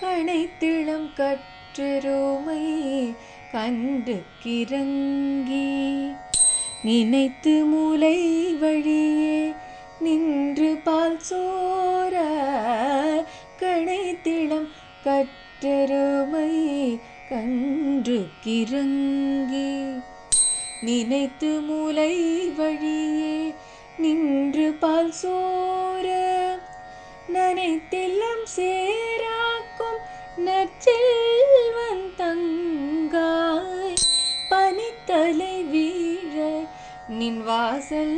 கணைத்திளம் கற்றுரோமை கண்டு கிறங்கி நினைத்து மூளை வழியே நின்று பால் சோர கணைத்திளம் கற்றெருமை கன்று கிறங்கி நினைத்து மூளை வழியே நின்று பால் சோர நனைத்தெல்லாம் சே வாசல்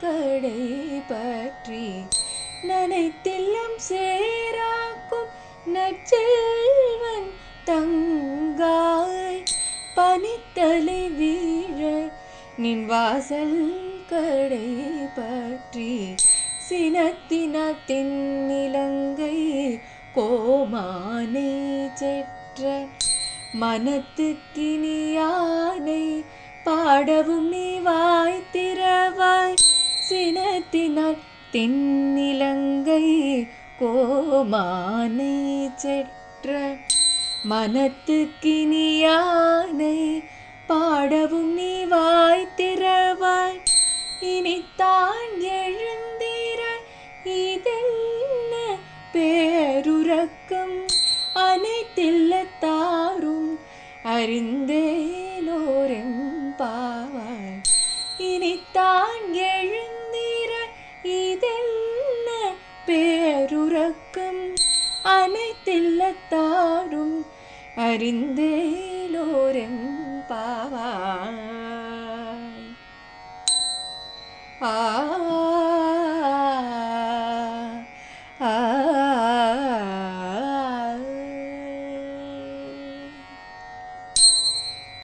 கடை பற்றி நனைத்தெல்லாம் சேராக்கும் நற்செல்வன் தங்காய் பனித்தலை வீழ நின் வாசல் கடை பற்றி சினத்தினத்தின் தென்னிலங்கை கோமானை செற்ற மனத்துக்கினியானை பாடவும் நீ வாய் திறவாய். சினத்தினால் தென்னிலங்கை கோமானை செற்ற மனத்துக்கினியானை. பாடவும் நீ வாய் திறவாய். இனித்தான் எழுந்திர இதென்ன பேருறக்கம்? அனைத்தில்லத்தாரும் அறிந்தே தான் எழுந்திர இதென்ன பேருறக்கம்? அனைத்தில்லத்தாரும் அறிந்தேலோரெம் பாவாய். ஆ